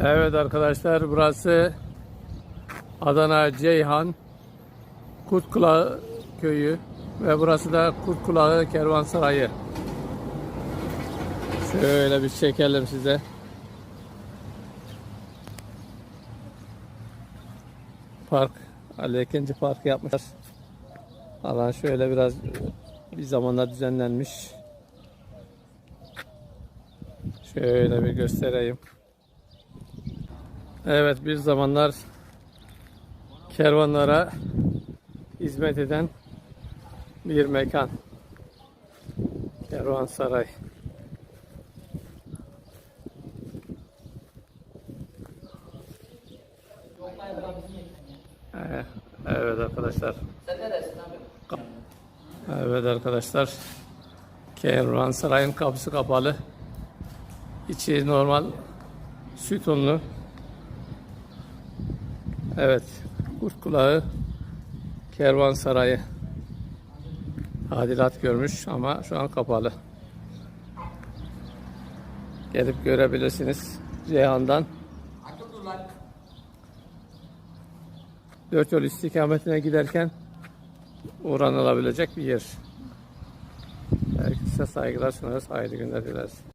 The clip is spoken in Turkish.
Evet arkadaşlar burası Adana Ceyhan Kurtkulağı köyü ve burası da Kurtkulağı Kervansarayı. Şöyle bir çekelim size. Park, Ali Ekinci Parkı yapmışlar. Alan şöyle biraz bir zamanlar düzenlenmiş. Şöyle bir göstereyim. Evet bir zamanlar kervanlara hizmet eden bir mekan. Kervansaray. Ee, Evet arkadaşlar. Evet arkadaşlar. Kervansaray'ın kapısı kapalı. İçi normal sütunlu. Evet. Kurt kulağı Kervansarayı tadilat görmüş ama şu an kapalı. Gelip görebilirsiniz Ceyhan'dan. Dört yol istikametine giderken uğranılabilecek bir yer. Herkese saygılar sunarız. Hayırlı günler dileriz.